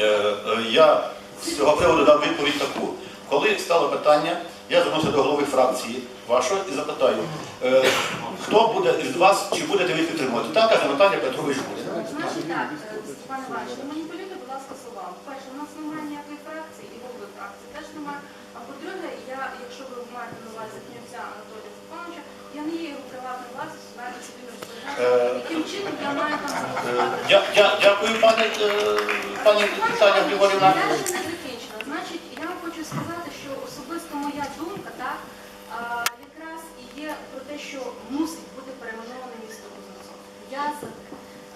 Е, е, Я з цього приводу дав відповідь таку. Коли стало питання, я звернувся до голови фракції вашої і запитаю, е, хто буде із вас, чи будете ви підтримувати? Так, каже Наталія Петрович буде. Значить так, е, Степан Іванович, маніпулюйте, будь ласка, словами. Перше, у нас немає ніякої фракції і голови фракції теж немає. А по-друге, я, якщо ви маєте на увазі князя Анатолія Степановича, я не є його приватною власністю, навіть собі не Е, розповідаю, яким чином я маю там Е, дя- дя- Дякую, пані, е, пані Григорівна. Я ще не закінчила. Значить, я вам хочу сказати, що особисто моя думка, так, а, якраз і є про те, що мусить бути перейменоване місто Кузнецов. Я за те.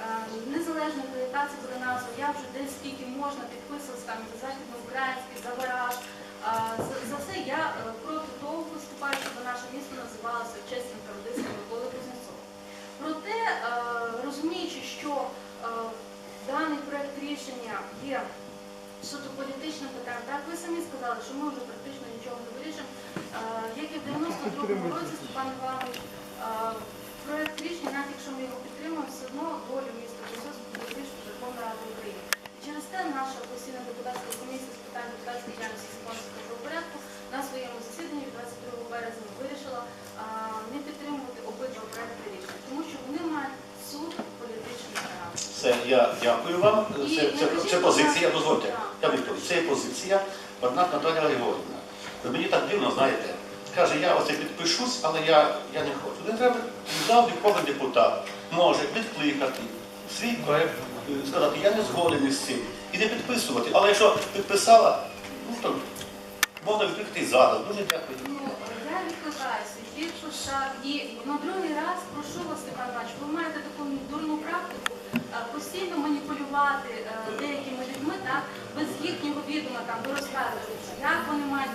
Е, Незалежно від яка буде назва, я вже десь скільки можна підписувалася там за західноукраїнський, за гараж. А, За, за все я е, проти того виступаю, щоб наше місто називалося чесним даний проєкт рішення є суто політичним питанням, так ви самі сказали, що ми вже практично нічого не вирішимо. Е, Як і в 92-му році Степан Іванович, проєкт проект рішення, навіть якщо ми його підтримуємо, все одно долю міста Кузнецова буде вирішити Верховна Рада України. Через те наша постійна депутатська комісія з питань депутатської діяльності законності правопорядку на своєму засіданні від 22 березня вирішила а, не підтримувати обидва проекти рішення, тому що вони мають суд політичний Все, я дякую вам. І Це, це, це позиція, дозвольте. Я відповідь. Це позиція, однак Наталія Григорівна. Ви мені так дивно, знаєте, каже, я оце підпишусь, але я, я не хочу. Не треба завжди кожен депутат може відкликати свій проект, е, сказати, я не згоден із цим. І не підписувати. Але якщо підписала, ну то можна відкликати зараз. Дуже дякую. Ну, я відкликаюся, підписав і на другий раз прошу вас, Степан Іванович, ви маєте таку дурну практику е, постійно маніпулювати е, деякими людьми, так, без їхнього відома там до розказу, як вони мають